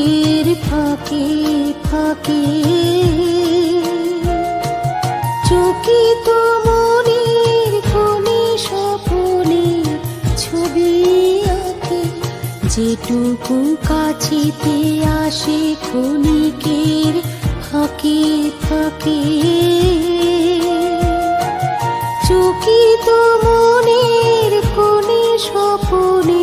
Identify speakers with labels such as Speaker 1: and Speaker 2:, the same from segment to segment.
Speaker 1: বুকের ফাঁকে ফাঁকে। চকিত মনের কোণে সকলে ছবি আঁকে। যেটুকু কাছিতে আসে ক্ষণিকের ফাঁকে ফাঁকে। চকিত মনের কোণে সকলে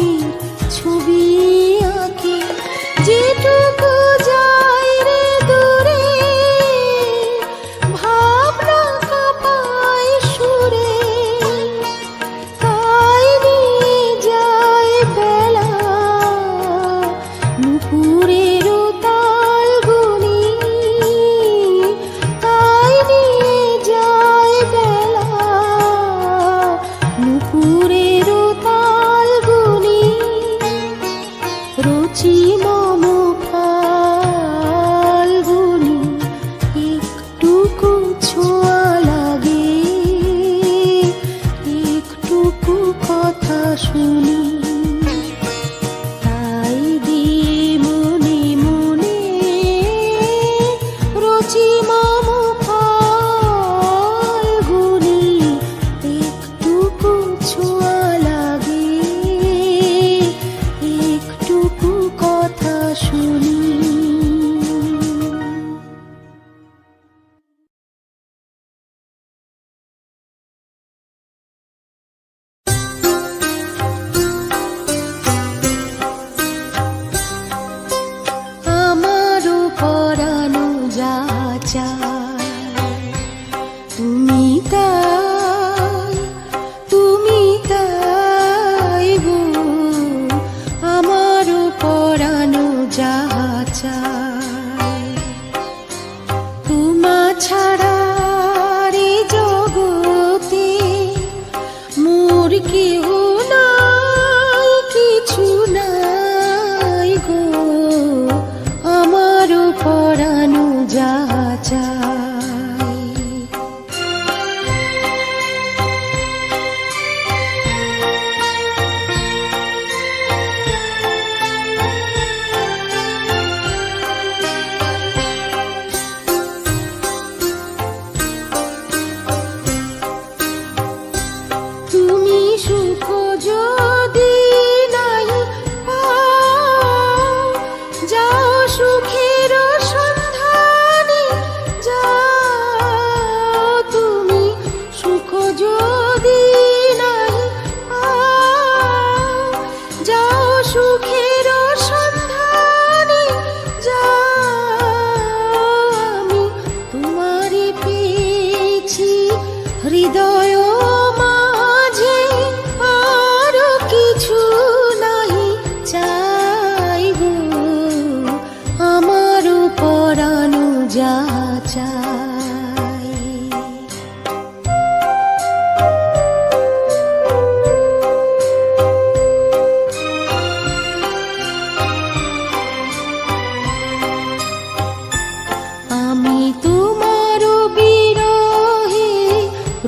Speaker 1: 죠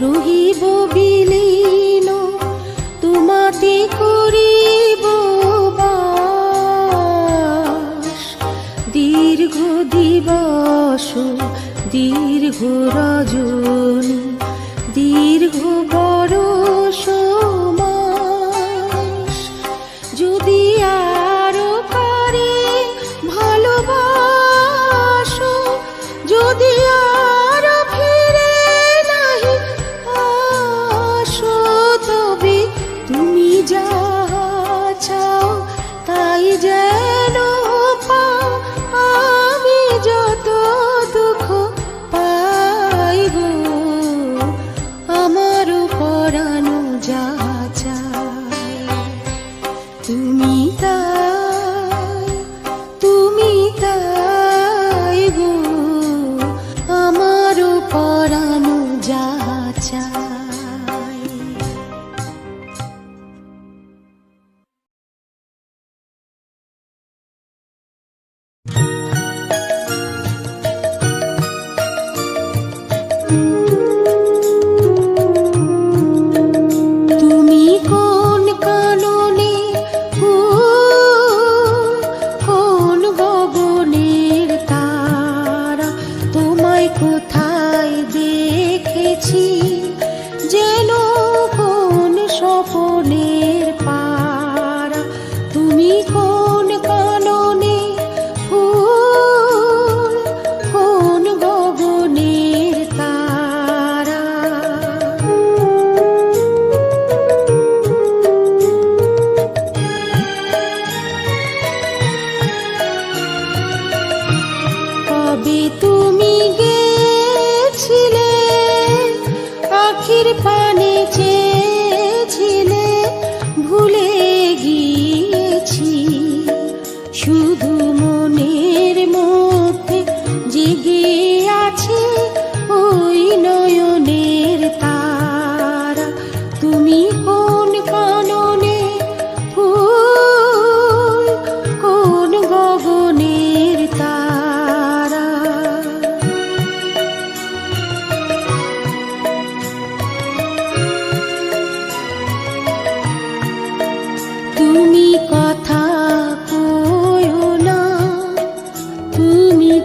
Speaker 1: রহিব বিলীন তোমাতে করিব দীর্ঘ দিবস দীর্ঘ রজনী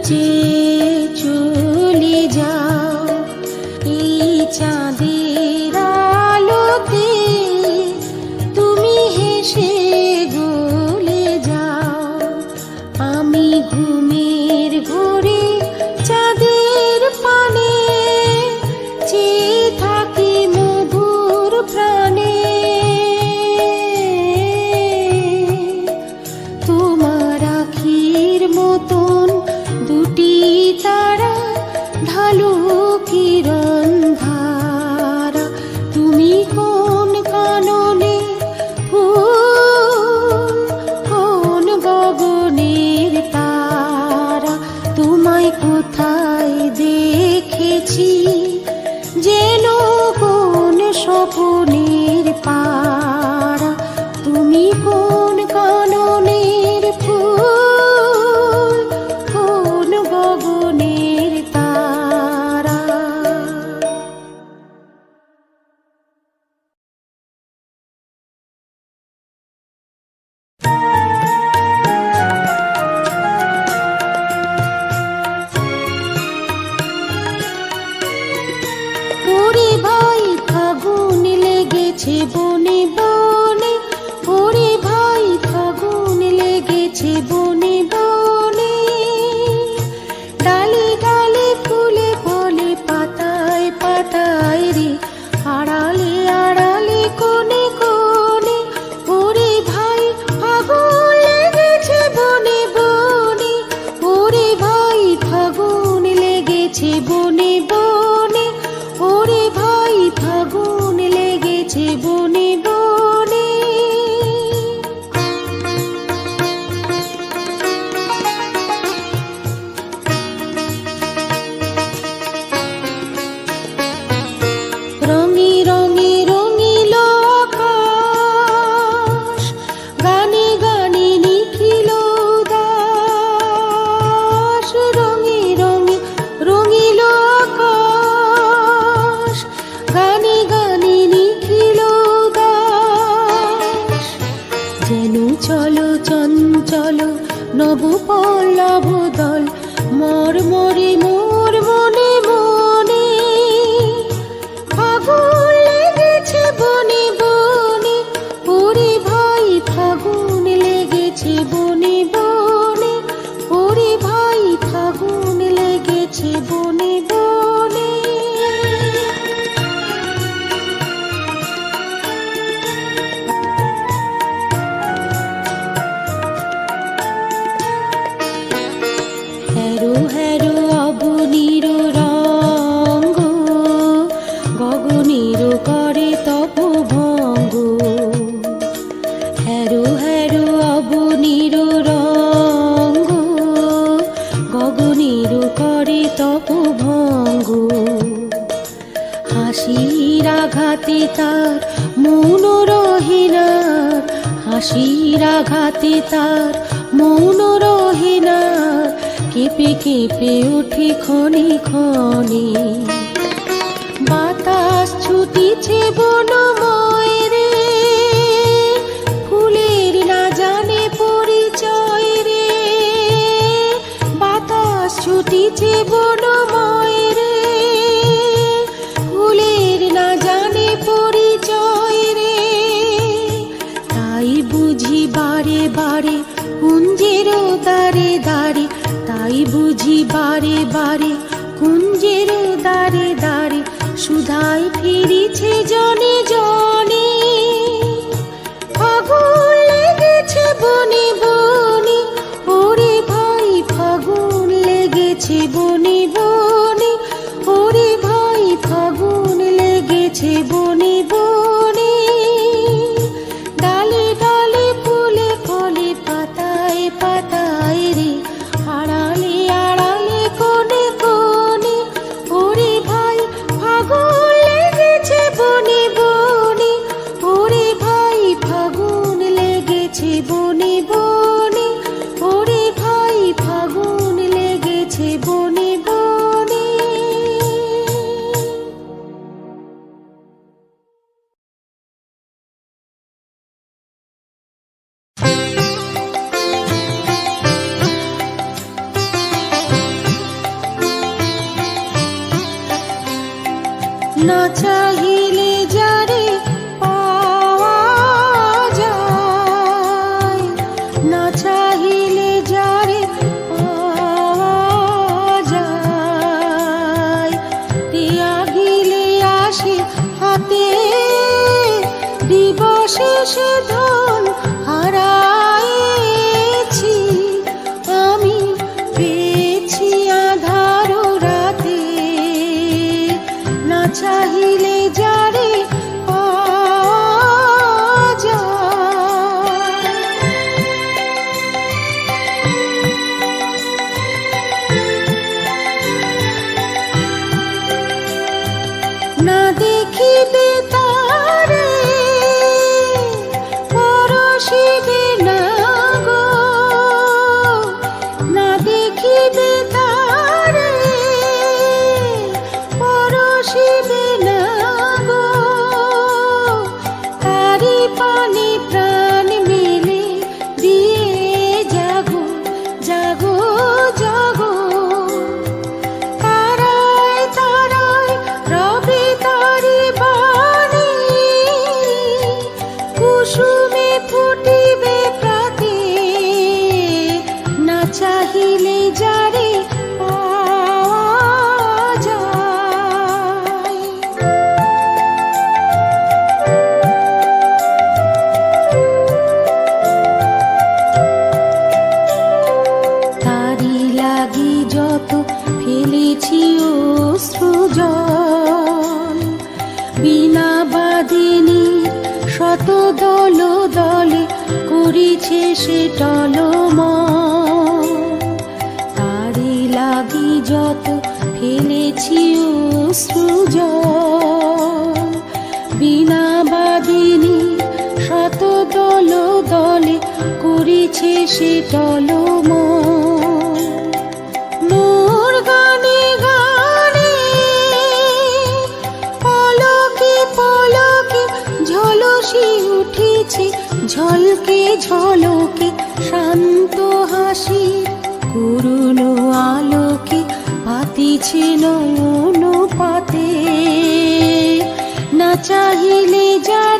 Speaker 1: যে ko আছে বনে বনে ওরে ভাই ফাগুন পিছে বনময় রে। ফুলের না জানে পরিচয় রে। বাতাস ছুটিছে বনময় রে। ফুলের না জানে পরিচয় রে। তাই বুঝি বারে বারে, কুঞ্জেরও দারে দারে তাই বুঝি বারে বারে 痴痴的 দল দলে করেছে সে টলম ঝলকে ঝলকে শান্ত হাসি করুণ আলোকে পাতিছে নয়ন পাতে না চাহিলে যায়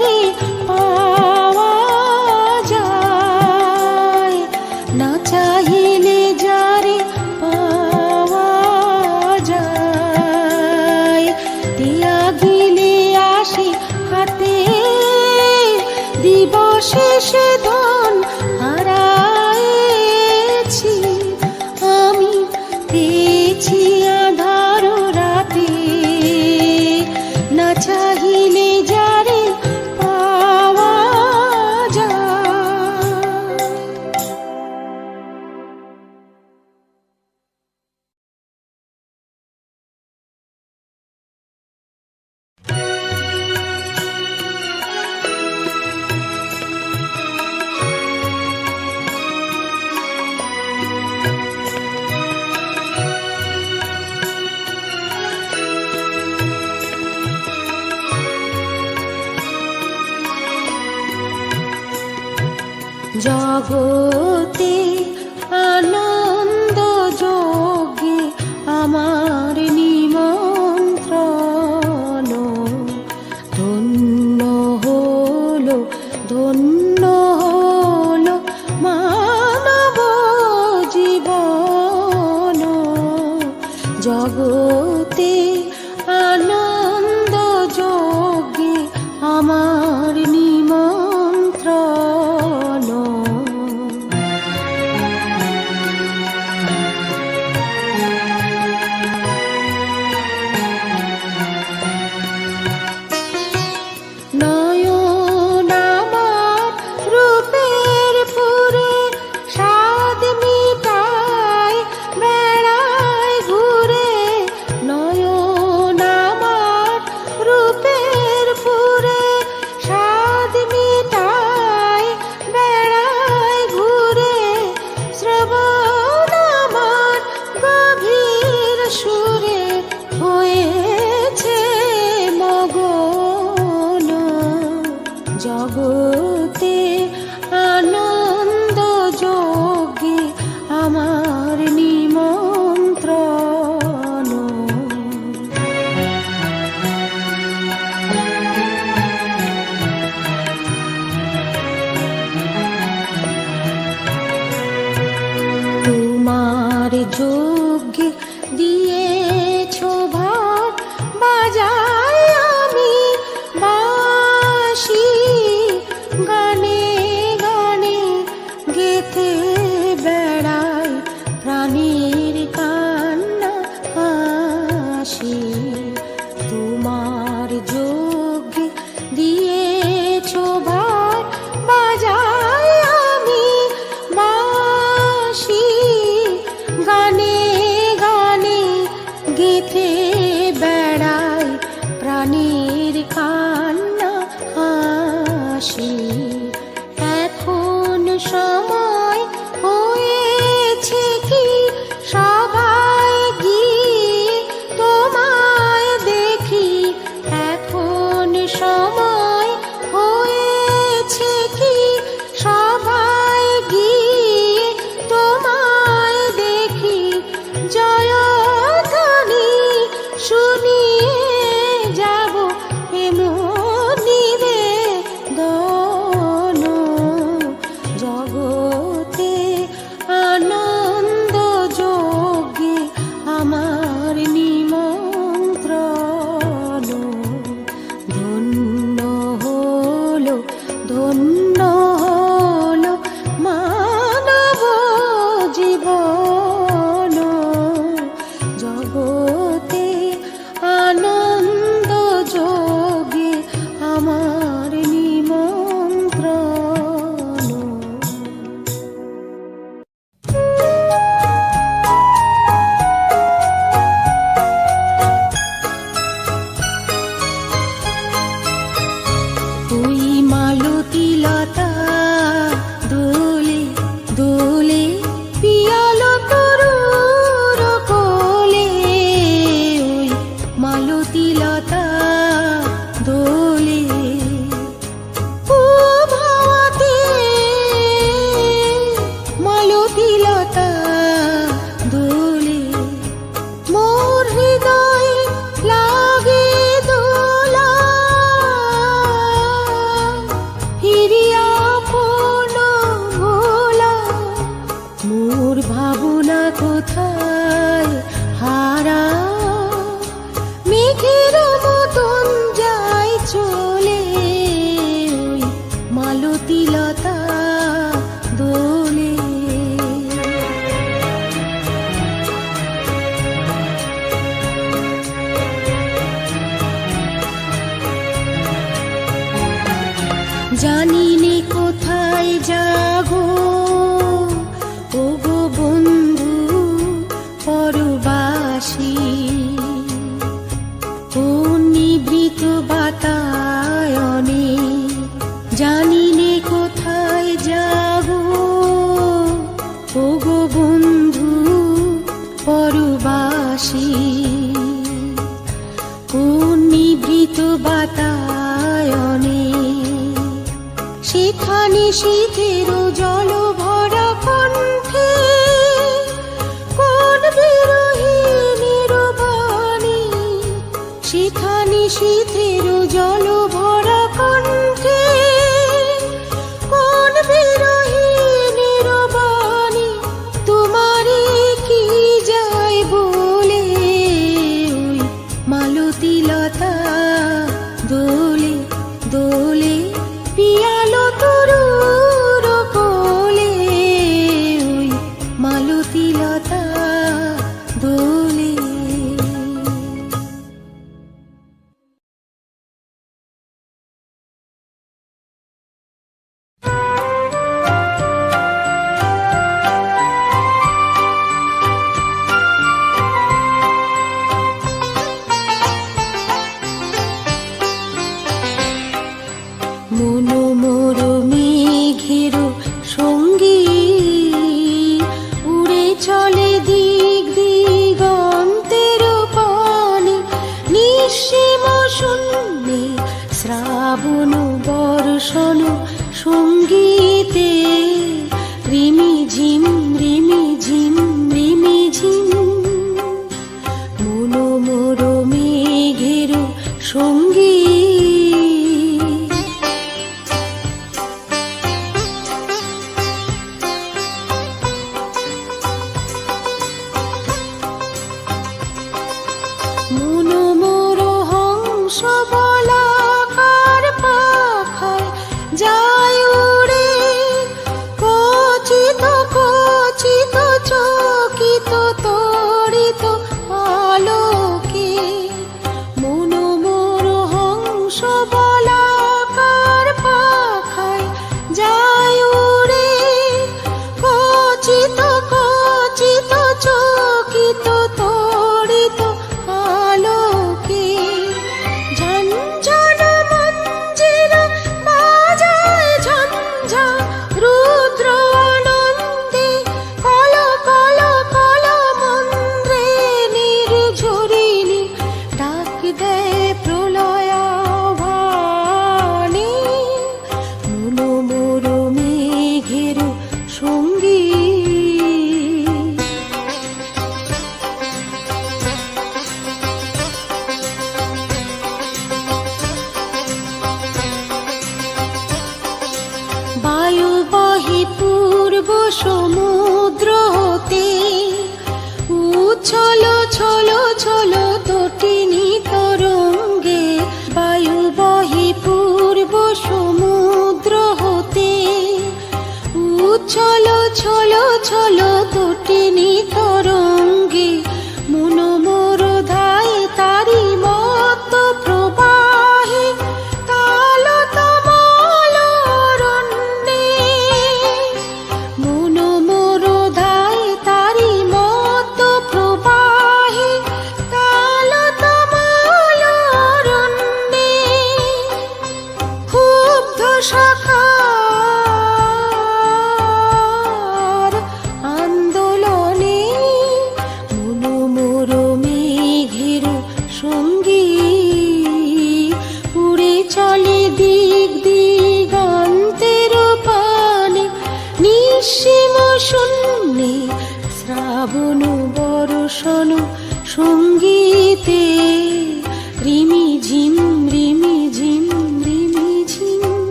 Speaker 1: one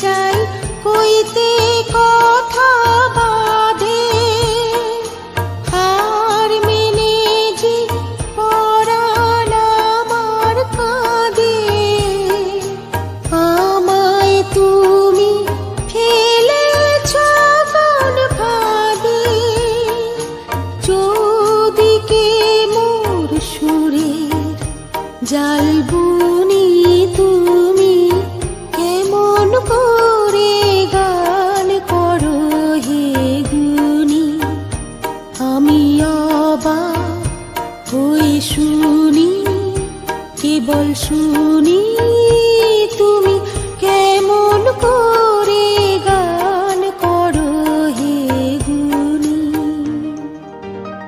Speaker 1: চাই হইতে কথা